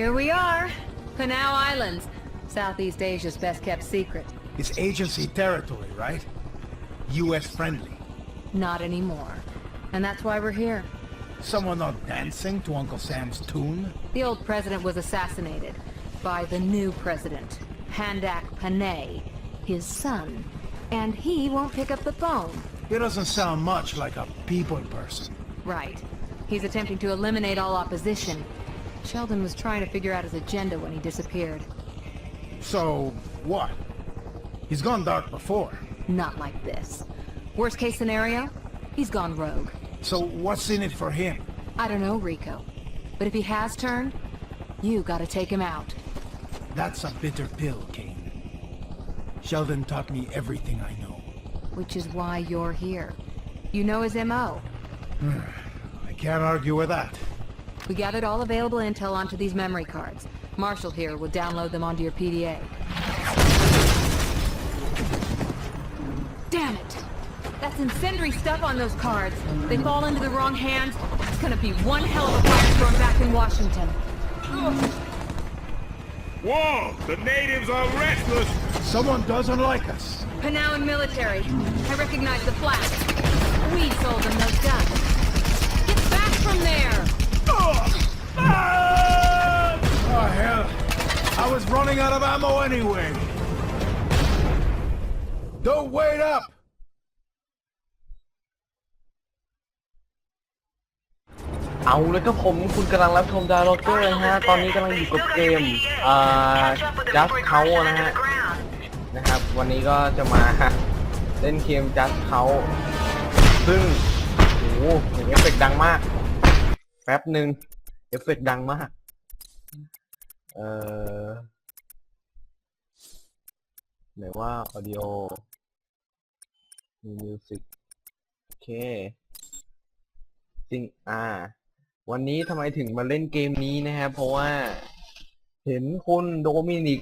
Here we are. Panau Islands, Southeast Asia's best kept secret. It's agency territory, right? U.S. friendly. Not anymore. And that's why we're here. Someone not dancing to Uncle Sam's tune? The old president was assassinated by the new president, Handak Panay, his son. And he won't pick up the phone. He doesn't sound much like a people person. Right. He's attempting to eliminate all opposition Sheldon was trying to figure out his agenda when he disappeared. So, what? He's gone dark before. Not like this. Worst case scenario, he's gone rogue. So what's in it for him? I don't know, Rico. But if he has turned, you gotta take him out. That's a bitter pill, Kane. Sheldon taught me everything I know. Which is why you're here. You know his M.O. I can't argue with that. We gathered all available intel onto these memory cards. Marshall here will download them onto your PDA. Damn it! That's incendiary stuff on those cards. They fall into the wrong hands. It's gonna be one hell of a firestorm back in Washington. Whoa! The natives are restless! Someone doesn't like us. Panawan military. I recognize the flash. We sold them those guns. Get back from there! Oh, hell. I was running out of ammo anyway. Don't wait up! เอาแล้วก็ผมคุณกำลังรับชมดาร์ล็อกเกอร์นะฮะ ตอนนี้กำลังอยู่กับเกมอ่าจัสเขานะฮะ นะครับ วันนี้ก็จะมาเล่นเกมจัสเขา ซึ่งโอ้โหเอฟเฟกต์ดังมากแป๊บหนึ่งเอฟเฟกดังมาก เออไหนว่าออดิโอมีมิวสิกโอเค จริง อ่า วันนี้ทำไมถึงมาเล่นเกมนี้นะครับ เพราะว่าเห็นคุณโดมินิก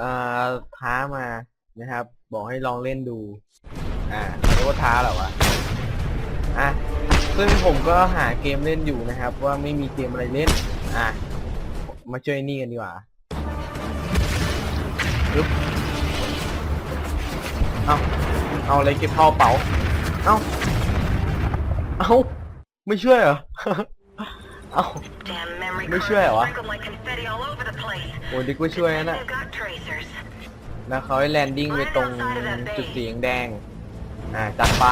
อ่าท้ามา นะครับ บอกให้ลองเล่นดู อ่าเรียกว่าท้าเหรอวะอ่ะซึ่งผมก็หาเกมเล่นอยู่นะครับ ว่าไม่มีเกมอะไรเล่นอ่ะมาช่วยนี่กันดีกว่าอึ๊บเอาเอาอะไรเก็บเข้าเป๋าเอาเอาไม่ช่วยเหรอเอาไม่ช่วยเหรอโอ้ดิกม่าช่วยนะแล้วเขาให้แลนดิ้งไปตรงจุดสีแดงอ่าจัดไป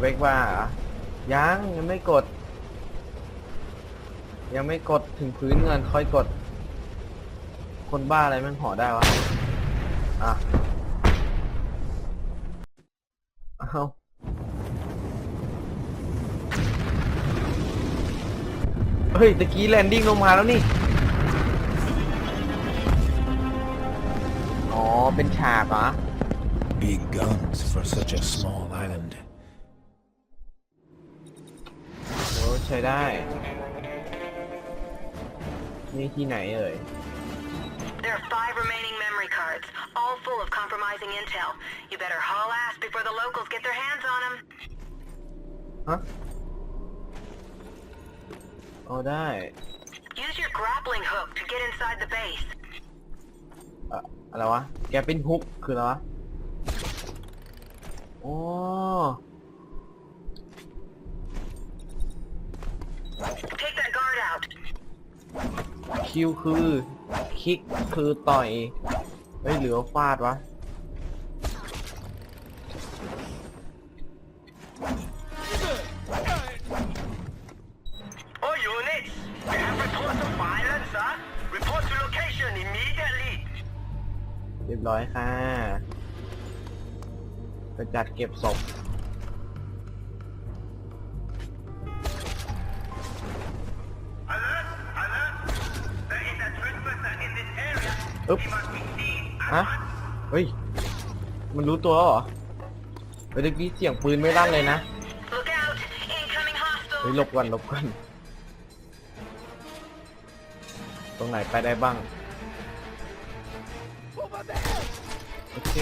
เปกว่าอยังยังไม่กด ยังไม่กดถึงพื้นเงินค่อยกด คนบ้าอะไรมันห่อได้วะ อ่ะเอาเฮ้ยตะกี้แลนดิ้งลงมาแล้วนี่ อ๋อ เป็นฉากเหรอใช้ได้ นี่ที่ไหนเอ่ย There are five remaining memory cards, all full of compromising intel. You better haul ass before the locals get their hands on them. ฮะเอาได้ Use your grappling hook to get inside the base. เอ่ออะไรวะ แกเป็นฮุกคืออะไรวะ โอ้คิวคือคลิกคือต่อยไม่เหลือฟาดวะเรียบร้อยค่ะไปจัดเก็บศพฮ้ยมันรู้ตัวเหรอเฮ้ยเมื่อกี้เสียงปืนไม่ลั่นเลยนะเฮ้ยหลบก่อนหลบก่อน ตรงไหนไปได้บ้าง โอเค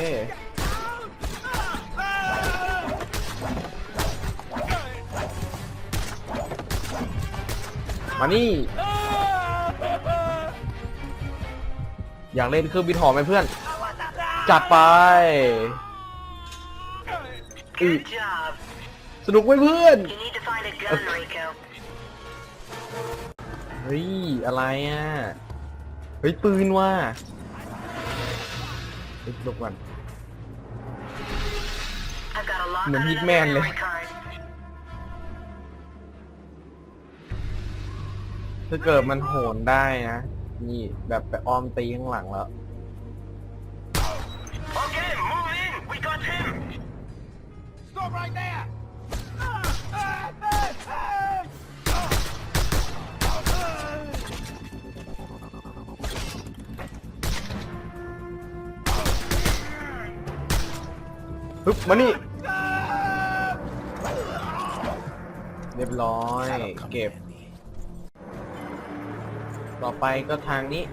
มานี่อยากเล่นเครื่องบินหอไหมเพื่อนจัดไปอีสนุกไหมเพื่อนเฮ้ยอะไรอ่ะ เฮ้ยปืนว่ะเฮ้ยหลบก่อนเหมือนฮิตแมนเลย ถ้าเกิดมันโหนได้นะ นี่แบบไปอ้อมตีข้างหลังแล้วฮึบมานี่เรียบร้อย เก็บ ต่อไปก็ทางนี้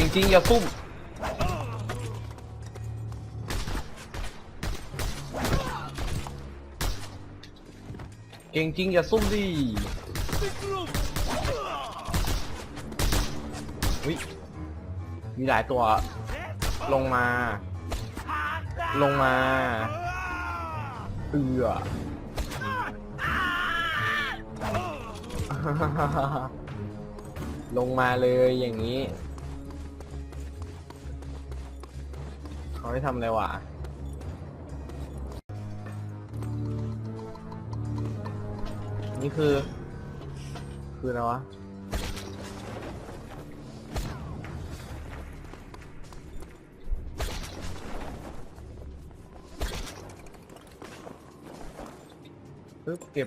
ก่งจริงอย่าฟุ้มเก่งจริงอย่าซุ่มดิวิมีหลายตัว ลงมา ลงมาเอือลงมาเลยอย่างนี้เาไม่ทำเลไรวะ นี่คือ คืออะไรวะเก็บ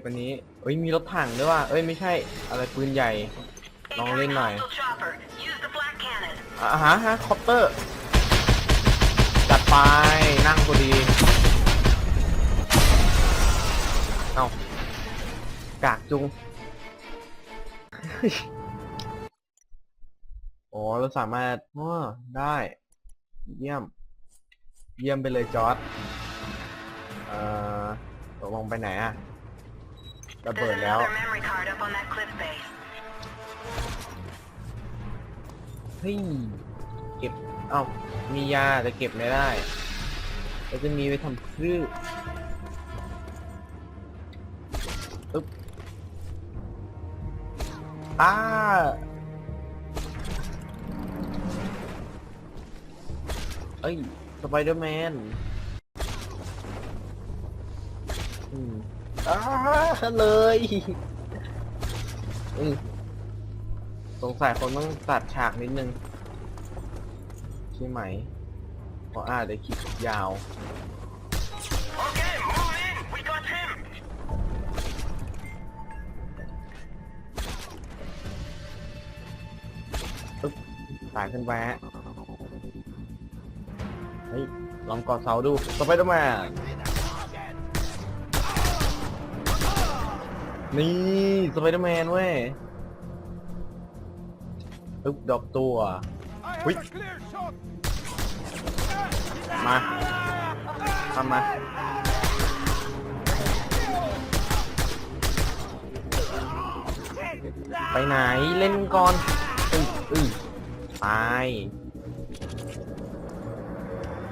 อันนี้ เอ้ย มีรถถังด้วยว่ะเอ้ย ไม่ใช่ อะไรปืนใหญ่ ลองเล่นหน่อย อ่ะฮะฮะคอปเตอร์ไป นั่งก็ดี เอากากจุงอ้เราสามารถได้ เยี่ยม เยี่ยมไปเลยจอร์ดเอ่อตกลงไปไหนอะระเบิดแล้ว เฮ้ยเก็บเอ้ามียาแต่เก็บไม่ได้เราจะมีไปทำคลื่นอึ๊บอ้าเอ้ยสไปเดอร์แมน อืมอ้าเลยอืมสงสัยคนต้องตัดฉากนิดนึงช่ไหมเพราะอาจจะคิดยาวตสายขึ้นไปฮะ เฮ้ย ลองกอดเสาดู สไปเดอร์แมน นี่ สไปเดอร์แมนเว้ยอึ๊บดอกตัว I ุ้ยมาทำมาไปไหนเล่นก่อนอื้อตาย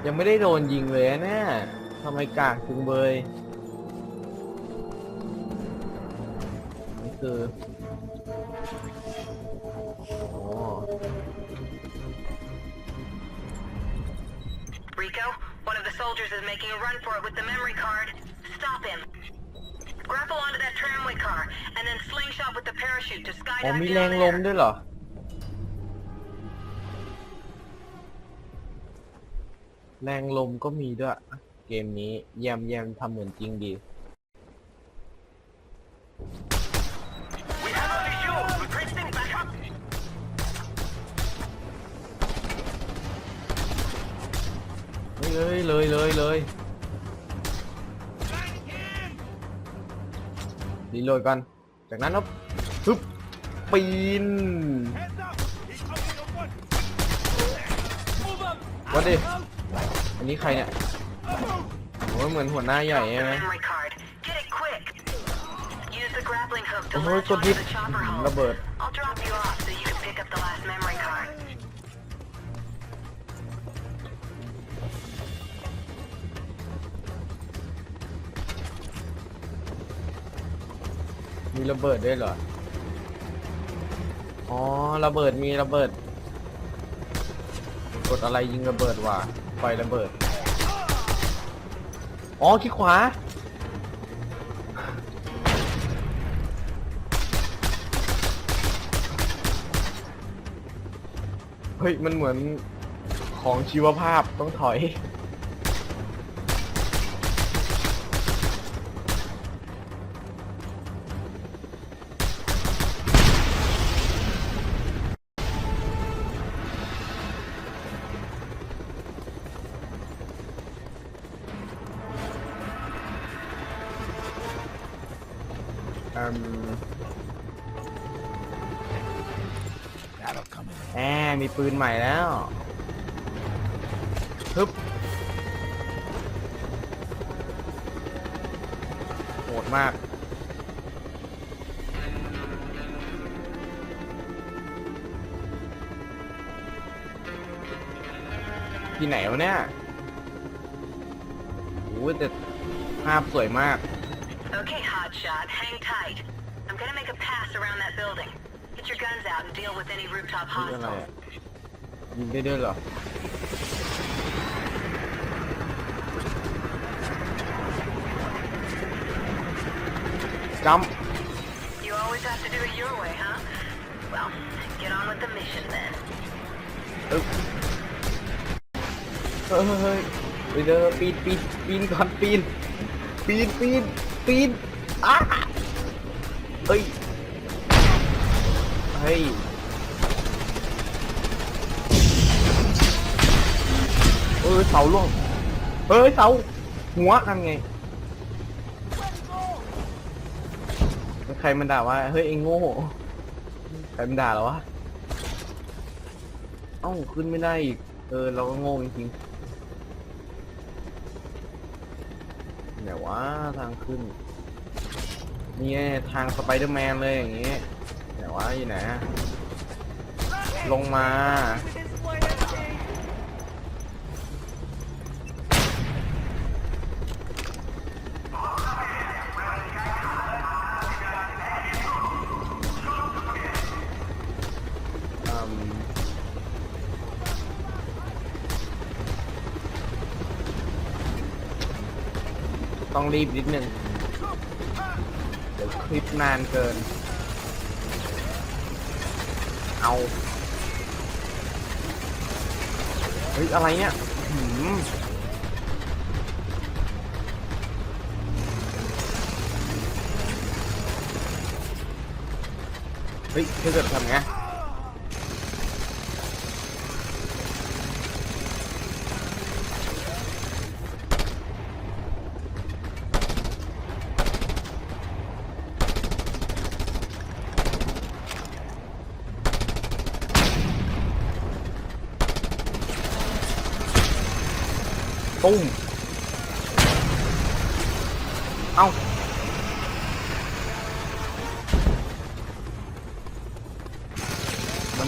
ยังไม่ได้โดนยิงเลยนะ่ทำไมกากจึงเบยนี่คือ soldiers is making a run for it with the memory card. Stop him. Grapple onto that tramway car, and then slingshot with the parachute to skydive มี down แรงลม there. ด้วยเหรอแรงลมก็มีด้วย เกมนี้เยี่ยมเยี่ยมทำเหมือนจริงดีเลยเลยเลยเลยีเลยกันจากนั้นครับปึ๊บปีนวัดดิอันนี้ใครเนี่ยโอ้ยเหมือนหัวหน้าใหญ่ใช่ไหมโอ้ยกดดิระเบิดมีระเบิดด้วยเหรอ อ๋อ ระเบิด มีระเบิด กดอะไรยิงระเบิดว่ะไฟระเบิด อ๋อคลิกขวา เฮ้ย มันเหมือนของชีวภาพต้องถอยแหม มีปืนใหม่แล้วฮึบ โหดมาก ที่ไหนวะเนี่ยโอ้แต่ภาพสวยมากคค่ะ hang tight. I'm gonna make a pass around that building. Get your guns out and deal with any rooftop hostiles. ยิงได้ด้วยเหรอ Jump. You always have to do it your way, huh? Well, get on with the mission then. Oh. เฮ้ยเฮ้ยเฮ้ยเดี๋ยวปีนปีนปีนก่อนปีนปีนปีนปีนอ่ะ เฮ้ย เฮ้ยเออเสาล่วงเฮ้ยเสาหัวนั่นไง ใครมันด่าว่าเฮ้ยเองโง่ ใครมันด่าแล้ววะ เอ้า ขึ้นไม่ได้อีกเออเราก็โง่จริงๆไหนวะทางขึ้นนี่ทางสไปเดอร์แมนเลยอย่างนี้แต่ว่าอยู่ไหนลงมา ต้องรีบนิดหนึ่งลิปนานเกิน เอา เฮ้ย อะไรเนี่ยหืมเฮ้ยเ้าเกิทำไง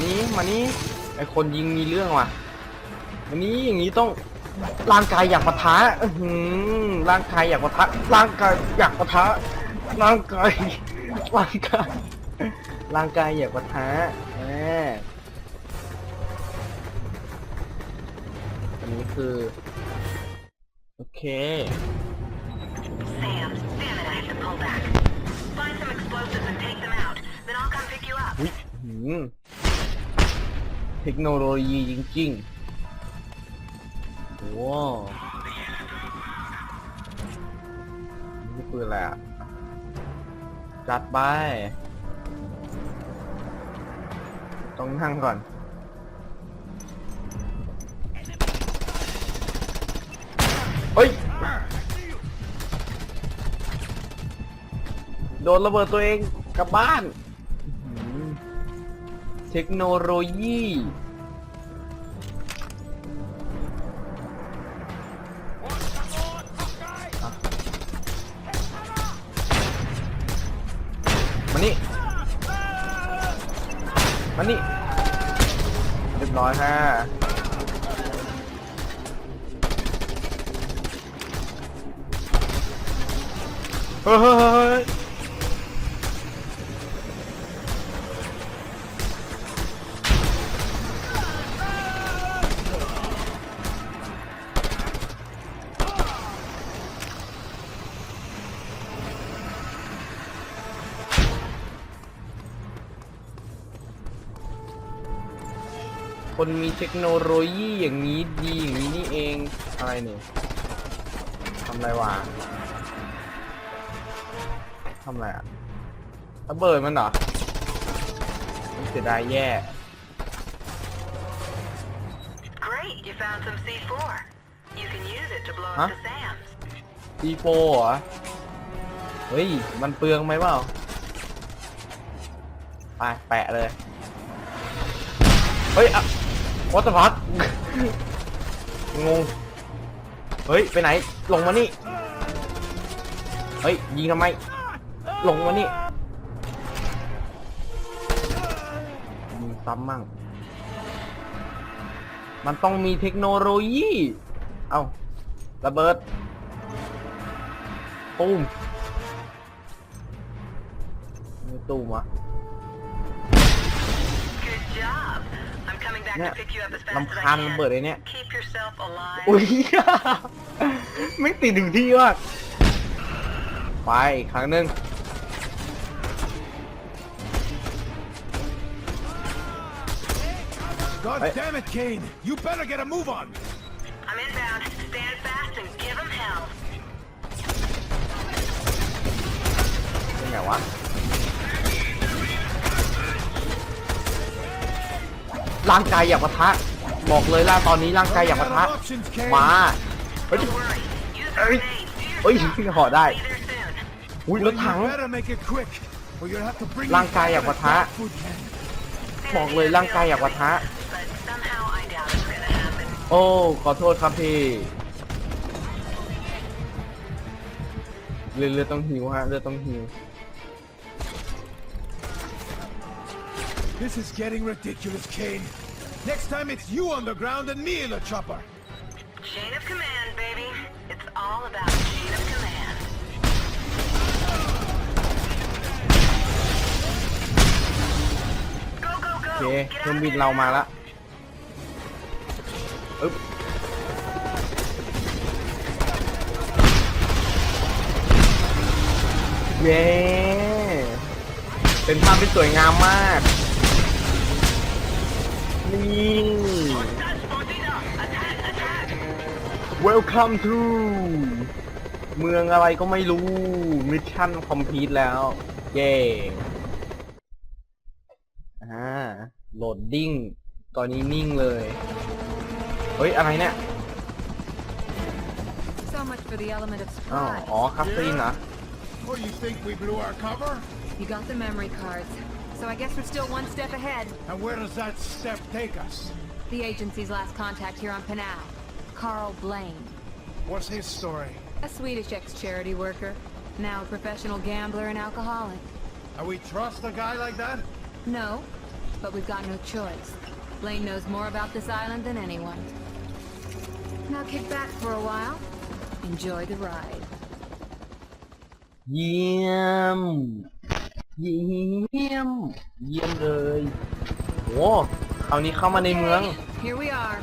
านี้มานี้ไอคนยิงมีเรื่องว่ะมานี้อย่างนี้ต้องร่างกายอยากปะทะหืมร่างกายอยากปะทะร่างกายอยากปะทะร่างกายร่างกาย ร่างกายอยากปะทะแหมอันนี้คือโอเคอืมเทคโนโลยีจริงๆว้าวนี่คืออะไรอ่ะ จัดไป ต้องนั่งก่อนเฮ้ยโดนระเบิดตัวเอง กลับบ้านเทคโนโลยีมานี่มานี่เรียบร้อยฮะเฮ้ยคนมีเทคโนโลยีอย่างนี้ดี อย่างนี้นี่เองอะไรเนี่ยทำไรวะทำไรอ่ะระเบิดมันเหรอมันเสียดายแย่ฮะ C4 ซีโฟเหรอเฮ้ยมันเปลืองไหมเปล่าไปแปะเลยเฮ้ยอ่ะวัตพัทงง เฮ้ย ไปไหน ลงมานี่ เฮ้ย ยิงทำไม ลงมานี่ยิงซ้ำมั่ง มันต้องมีเทคโนโลยี เอาระเบิดตูมตูมอะเนี่ยลำคาญเบิดเลยเนี่ยอุ้ยไม่ติดถึงที่ว่ะไปครั้งนึ่งยังไงวะร่างกายอยากปะทะ บอกเลยล่าตอนนี้ร่างกายอยากปะทะมาเฮ้ยเฮ้ยเฮ้ยห่อได้อุ้ยรถถังร่างกายอยากปะทะบอกเลยร่างกายอยากปะทะโอ้ขอโทษครับพี่เรือเรือต้องหิวฮะเรือต้องหิว This is getting ridiculous, Kane. Next time it's you on the ground and me in the chopper. Chain of command, baby. It's all about chain of command. Go, go, go. โอเค Get เครื่อง out บิ of น there เรามา now. ละอึ๊บเย้เป็นภาพที่สวยงามมากนี่ Welcome to เมืองอะไรก็ไม่รู้มิชชั่นคอมพลีทแล้วเย่อ่าโหลดดิ้งตอนนี้นิ่งเลย เฮ้ย อะไรเนี่ย So much for the element of อ้าว surprise. อ๋อคัสซีนนะ What do you think? We blew our cover? You got the memory cards. so I guess we're still one step ahead. And where does that step take us? The agency's last contact here on Panal. Carl Blaine. What's his story? A Swedish ex-charity worker. Now a professional gambler and alcoholic. And we trust a guy like that? No, but we've got no choice. Blaine knows more about this island than anyone. Now kick back for a while. Enjoy the ride. Yeah. เยี่ยม Here we are.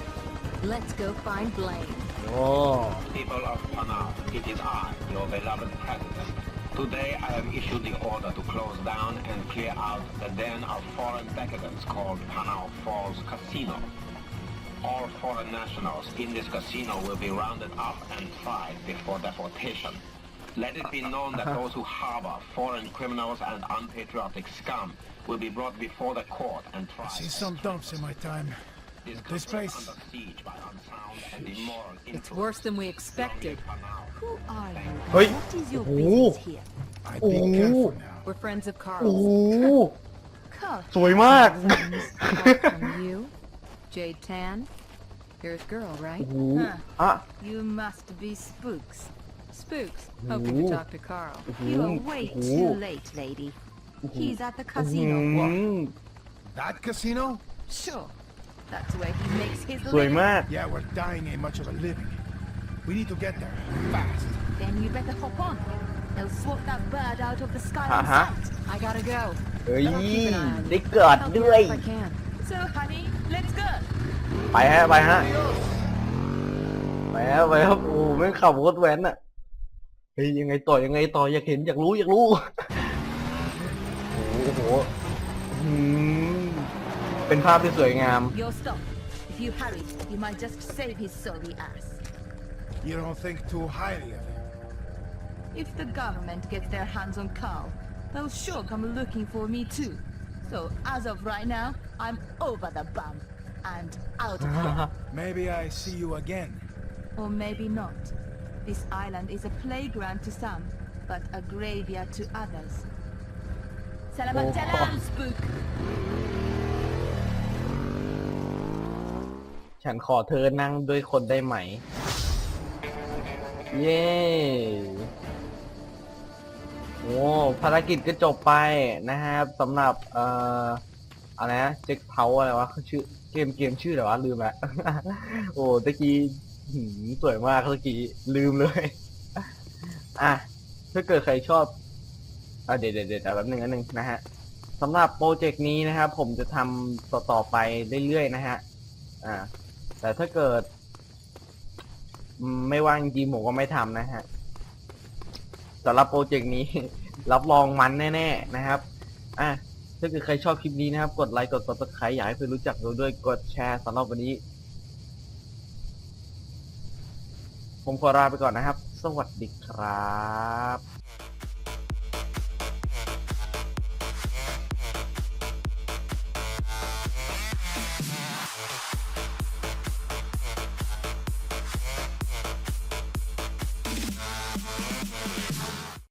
Let's go find Blaine. โอ้ People of Pana, it is I, your beloved president. Today I have issued the order to close down and clear out the den of foreign decadents called Panau Falls Casino. All foreign nationals in this casino will be rounded up and tried before deportation. Let it be known that those who harbor foreign criminals and unpatriotic scum will be brought before the court and tried. I've seen some dumps in my time. This, this place. It's worse than we expected. Who are you? Hey. What is your business here? I'd be careful now. We're friends of Carl's. สวยมาก from you, Jade Tan. Here's girl, right? Huh. Ah. You must be spooks. Spooks, hoping to talk to Carl. You are way too late, lady. He's at the casino. What? Mm-hmm. That casino? Sure. That's where he makes his living. Yeah, we're dying ain't much of a living. We need to get there fast. Then you better hop on. They'll swap that bird out of the sky Uh-huh. I gotta go. เฮ้ยได้เกิด Help me I can. So, honey, let's go. ไปฮะไปฮะไปฮะไปครับโอ้ไม่งขับรถแว้นอะ oh, you're stuck. If you hurry, you might just save his sorry ass. You don't think too highly of him. If the government gets their hands on Carl, they'll sure come looking for me too. So as of right now, I'm over the bump and out of here. Maybe I see you again. Or maybe not. This island is a playground to some, but a graveyard to others. Salamat salam, spook! ฉันขอเธอนั่งด้วยคนได้ไหมเย้โอ้ภารกิจก็จบไปนะครับสำหรับเอ่ออะไรนะเจ็คเพาอะไรวะชื่อเกมเกมชื่ออะไรวะ ลืมละโอ้ตะกี้สวยมากเมื่อกี้ลืมเลย อ่ะถ้าเกิดใครชอบอ่ะเดี๋ยวเดี๋ยวเดแป๊บนึงนิดหนึ่งนะฮะสำหรับโปรเจกต์นี้นะครับผมจะทำต่ออไปเรื่อยๆนะฮะอ่าแต่ถ้าเกิด ไม่ว่างจริงผมก็ไม่ทำนะฮะสำหรับโปรเจกต์นี้ รับรองมันแน่ ๆ นะครับอ่ะถ้าเกิดใครชอบคลิปนี้นะครับ กดไลค์กดซับสไครต์อยากให้เพื่อนรู้จักเราด้วยกดแชร์สำหรับวันนี้ผมขอลาไปก่อนนะครับ สวัสดีครับ